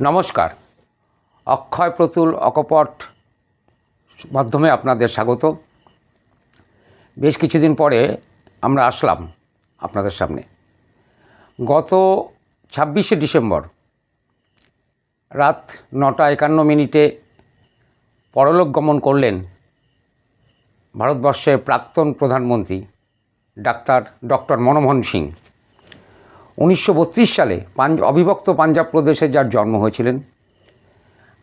নমস্কার। অক্ষয় প্রতুল অকপট মাধ্যমে আপনাদের স্বাগত। বেশ কিছুদিন পরে আমরা আসলাম আপনাদের সামনে। গত ছাব্বিশে ডিসেম্বর রাত নটা একান্ন মিনিটে পরলোক গমন করলেন ভারতবর্ষের প্রাক্তন প্রধানমন্ত্রী ডাক্তার ডক্টর মনমোহন সিং। উনিশশো বত্রিশ সালে পাঞ্জ, অবিভক্ত পাঞ্জাব প্রদেশে যার জন্ম হয়েছিলেন।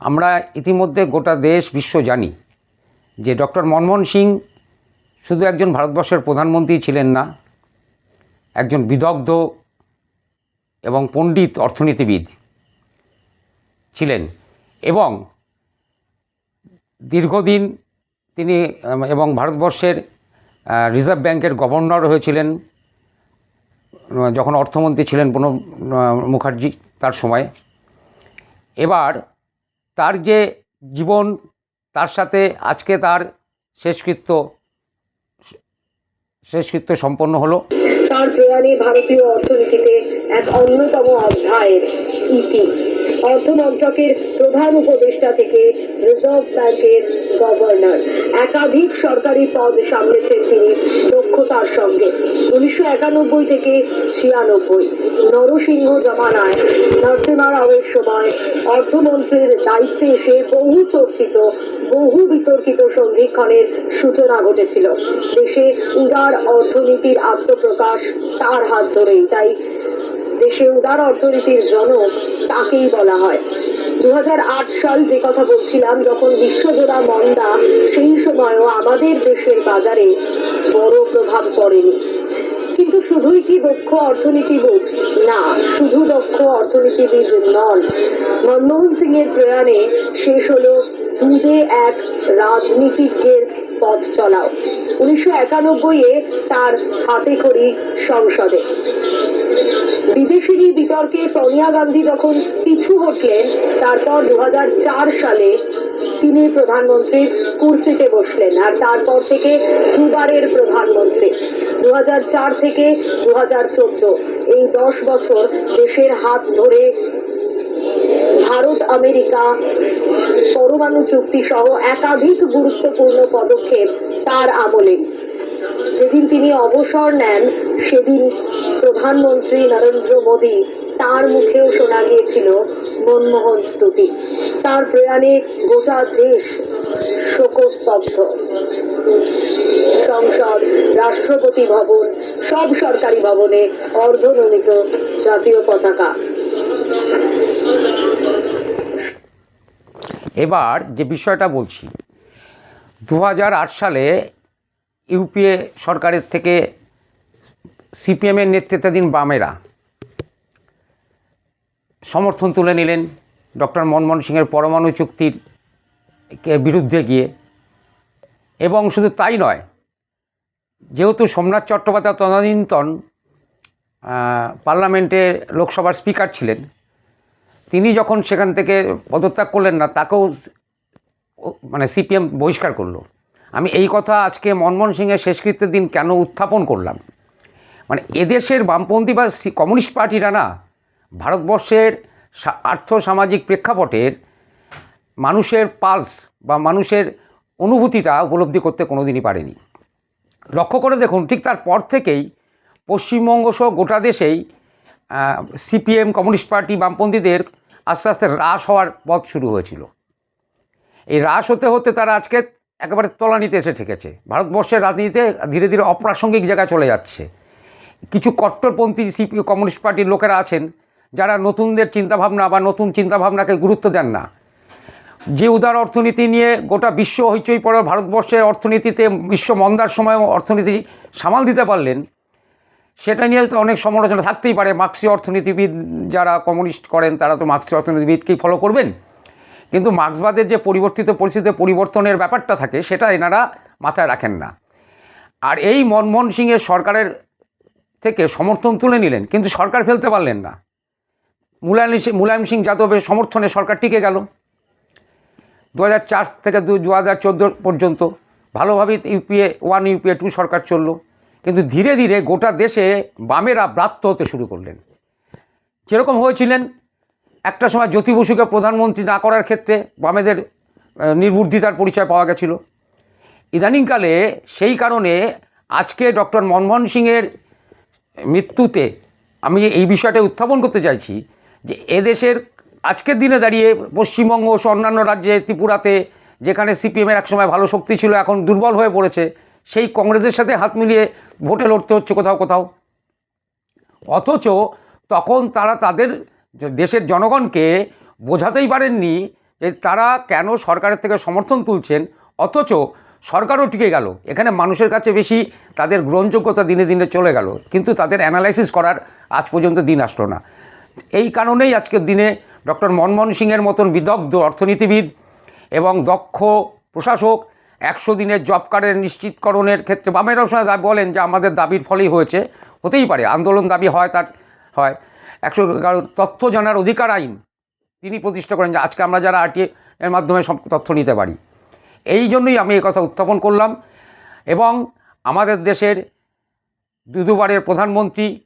আমরা ইতিমধ্যে গোটা দেশ, বিশ্ব জানি যে ডক্টর মনমোহন সিং শুধু একজন ভারতবর্ষের প্রধানমন্ত্রী ছিলেন না, একজন বিদগ্ধ এবং পণ্ডিত অর্থনীতিবিদ ছিলেন এবং দীর্ঘদিন তিনি, এবং ভারতবর্ষের রিজার্ভ ব্যাংকের গভর্নর হয়েছিলেন। যখন অর্থমন্ত্রী ছিলেন প্রণব মুখার্জি তার সময়ে, এবার তার যে জীবন, তার সাথে আজকে তার শেষকৃত্য শেষকৃত্য সম্পন্ন হলো। তার প্রয়াণে ভারতীয় অর্থনীতিতে এক অন্যতম অধ্যায়ের ইতি। অর্থমন্ত্রকের প্রধান উপদেষ্টা থেকে রিজার্ভ ব্যাংকের গভর্নর একাধিক সরকারি পদ সামলেছেন তিনি দক্ষতার সঙ্গে। উনিশশো একানব্বই থেকে ছিয়ানব্বই, নরসিংহ জমানায় নরসিমা রাওয়ের সময় অর্থমন্ত্রীর দায়িত্বে এসে বহু চর্চিত, বহু বিতর্কিত সন্ধিক্ষণের সূচনা ঘটেছিল। দেশে উদার অর্থনীতির আত্মপ্রকাশ তার হাত ধরেই, তাই দেশে উদার অর্থনীতির জনক তাকেই বলা হয়। সাল যে কথা বলছিলাম, যখন বিশ্বজোড়া মন্দা সেই সময়ও আমাদের দেশের বাজারে বড় প্রভাব পড়েনি। কিন্তু শুধুই কি দক্ষ অর্থনীতিবিদ? না, শুধু দক্ষ অর্থনীতিবিদ নন। মনমোহন সিং এর প্রয়াণে শেষ হলো দুধে এক রাজনীতিজ্ঞের পথ চলাও। উনিশশো একানব্বই এ তার হাতে খড়ি সংসদে। বিদেশিনী বিতর্কে সোনিয়া গান্ধী যখন পিছু হটলেন, তারপর দু সালে তিনি প্রধানমন্ত্রীর কুর্সিতে বসলেন আর তারপর থেকে দুবারের প্রধানমন্ত্রী। দু হাজার চার থেকে দু হাজার চোদ্দ, এই দশ বছর দেশের হাত ধরে ভারত আমেরিকা পরমাণু চুক্তি সহ একাধিক গুরুত্বপূর্ণ পদক্ষেপ তার আমলে। যেদিন তিনি অবসর নেন, সেদিন প্রধানমন্ত্রী নরেন্দ্র মোদী তার মুখেও শোনা গিয়েছিল মনমোহন স্তুতি। তার প্রয়াণে গোটা দেশ শোকস্তব্ধ। সংসদ, রাষ্ট্রপতি ভবন, সব সরকারি ভবনে অর্ধনমিত জাতীয় পতাকা। এবার যে বিষয়টা বলছি দু হাজার আট সালে ইউপিএ সরকারের থেকে সিপিএমের নেতৃত্বাধীন বামেরা সমর্থন তুলে নিলেন ডক্টর মনমোহন সিংয়ের পরমাণু চুক্তির বিরুদ্ধে গিয়ে। এবং শুধু তাই নয় যেহেতু সোমনাথ চট্টোপাধ্যায় তদানীন্তন আহ, পার্লামেন্টের লোকসভার স্পিকার ছিলেন তিনি যখন সেখান থেকে পদত্যাগ করলেন না, তাকেও মানে সিপিএম বহিষ্কার করল। আমি এই কথা আজকে মনমোহন সিংয়ের শেষকৃত্যের দিন কেন উত্থাপন করলাম? মানে এদেশের বামপন্থী বা কমিউনিস্ট পার্টিরা না, ভারতবর্ষের আর্থ সামাজিক প্রেক্ষাপটের মানুষের পালস বা মানুষের অনুভূতিটা উপলব্ধি করতে কোনো দিনই পারেনি। লক্ষ্য করে দেখুন, ঠিক তারপর থেকেই পশ্চিমবঙ্গ সহ গোটা দেশেই সিপিএম, কমিউনিস্ট পার্টি বামপন্থীদের আস্তে আস্তে হ্রাস হওয়ার পথ শুরু হয়েছিল। এই হ্রাস হতে হতে তারা আজকে একেবারে তলানিতে এসে ঠেকেছে। ভারতবর্ষের রাজনীতিতে ধীরে ধীরে অপ্রাসঙ্গিক জায়গায় চলে যাচ্ছে। কিছু কট্টরপন্থী সিপি, কমিউনিস্ট পার্টির লোকেরা আছেন যারা নতুনদের চিন্তাভাবনা বা নতুন চিন্তাভাবনাকে গুরুত্ব দেন না। যে উদার অর্থনীতি নিয়ে গোটা বিশ্ব হইচই পড়ে, ভারতবর্ষের অর্থনীতিতে বিশ্ব মন্দার সময় অর্থনীতি সামাল দিতে পারলেন সেটা নিয়ে তো অনেক সমালোচনা থাকতেই পারে। মার্ক্সি অর্থনীতিবিদ যারা কমিউনিস্ট করেন, তারা তো মার্ক্সি অর্থনীতিবিদকেই ফলো করবেন। কিন্তু মার্ক্সবাদের যে পরিবর্তিত পরিস্থিতিতে পরিবর্তনের ব্যাপারটা থাকে, সেটা এনারা মাথায় রাখেন না। আর এই মনমোহন সিংয়ের সরকারের থেকে সমর্থন তুলে নিলেন, কিন্তু সরকার ফেলতে পারলেন না। মুলায়ম সিং মুলায়ম সিং যাদবের সমর্থনে সরকার টিকে গেল। দু থেকে দু হাজার চোদ্দ পর্যন্ত ভালোভাবেই ইউপিএ, ওয়ান ইউপিএ, টু সরকার চলল। কিন্তু ধীরে ধীরে গোটা দেশে বামেরা ব্রাত্য হতে শুরু করলেন। যেরকম হয়েছিলেন, একটা সময় জ্যোতি বসুকে প্রধানমন্ত্রী না করার ক্ষেত্রে বামেদের নির্বুদ্ধিতার পরিচয় পাওয়া গেছিল। ইদানিংকালে সেই কারণে আজকে ডক্টর মনমোহন সিংয়ের মৃত্যুতে আমি এই বিষয়টা উত্থাপন করতে চাইছি যে এদেশের আজকের দিনে দাঁড়িয়ে পশ্চিমবঙ্গ সহ অন্যান্য রাজ্যে ত্রিপুরাতে যেখানে সিপিএমের একসময় ভালো শক্তি ছিল, এখন দুর্বল হয়ে পড়েছে সেই কংগ্রেসের সাথে হাত মিলিয়ে ভোটে লড়তে হচ্ছে কোথাও কোথাও। অথচ তখন তারা তাদের দেশের জনগণকে বোঝাতেই পারেননি যে তারা কেন সরকারের থেকে সমর্থন তুলছেন, অথচ সরকারও টিকে গেল। এখানে মানুষের কাছে বেশি তাদের গ্রহণযোগ্যতা দিনে দিনে চলে গেল। কিন্তু তাদের অ্যানালাইসিস করার আজ পর্যন্ত দিন আসলো না। এই কারণেই আজকের দিনে ডক্টর মনমোহন সিংয়ের মতন বিদগ্ধ অর্থনীতিবিদ এবং দক্ষ প্রশাসক একশো দিনের জব কার্ডের নিশ্চিতকরণের ক্ষেত্রে বামেরাও বলেন যে আমাদের দাবির ফলেই হয়েছে, হতেই পারে, আন্দোলন দাবি হয় তার, হয়। একশো কারণ তথ্য জানার অধিকার আইন তিনি প্রতিষ্ঠা করেন, যে আজকে আমরা যারা আরটি এর মাধ্যমে সব তথ্য নিতে পারি। এই জন্যই আমি এই কথা উত্থাপন করলাম এবং আমাদের দেশের দু দুবারের প্রধানমন্ত্রী,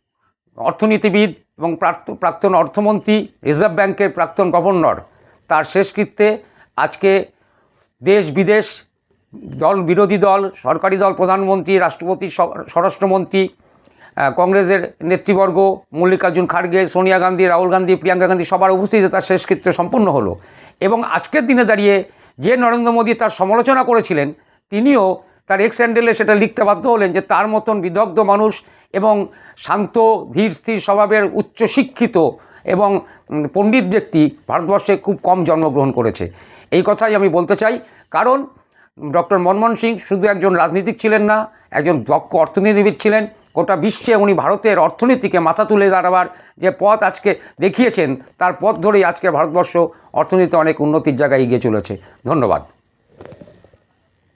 অর্থনীতিবিদ এবং প্রাক্ত- প্রাক্তন অর্থমন্ত্রী, রিজার্ভ ব্যাংকের প্রাক্তন গভর্নর, তার শেষকৃত্যে আজকে দেশ বিদেশ দল, বিরোধী দল, সরকারি দল, প্রধানমন্ত্রী, রাষ্ট্রপতি স্বরাষ্ট্রমন্ত্রী কংগ্রেসের নেতৃবর্গ, মল্লিকার্জুন খাড়গে সোনিয়া গান্ধী, রাহুল গান্ধী, প্রিয়াঙ্কা গান্ধী সবার উপস্থিতিতে তার শেষকৃত্য সম্পন্ন হলো। এবং আজকের দিনে দাঁড়িয়ে যে নরেন্দ্র মোদী তার সমালোচনা করেছিলেন, তিনিও তার এক্স হ্যান্ডেলে সেটা লিখতে বাধ্য হলেন যে তার মতন বিদগ্ধ মানুষ এবং শান্ত, ধীর, স্থির স্বভাবের উচ্চশিক্ষিত এবং পণ্ডিত ব্যক্তি ভারতবর্ষে খুব কম জন্মগ্রহণ করেছে। এই কথাই আমি বলতে চাই। কারণ ডক্টর মনমোহন সিং শুধু একজন রাজনীতিক ছিলেন না, একজন দক্ষ অর্থনীতিবিদ ছিলেন। গোটা বিশ্বে উনি ভারতের অর্থনীতিকে মাথা তুলে দাঁড়াবার যে পথ আজকে দেখিয়েছেন, তার পথ ধরেই আজকে ভারতবর্ষ অর্থনীতি অনেক উন্নতির জায়গায় এগিয়ে চলেছে। ধন্যবাদ।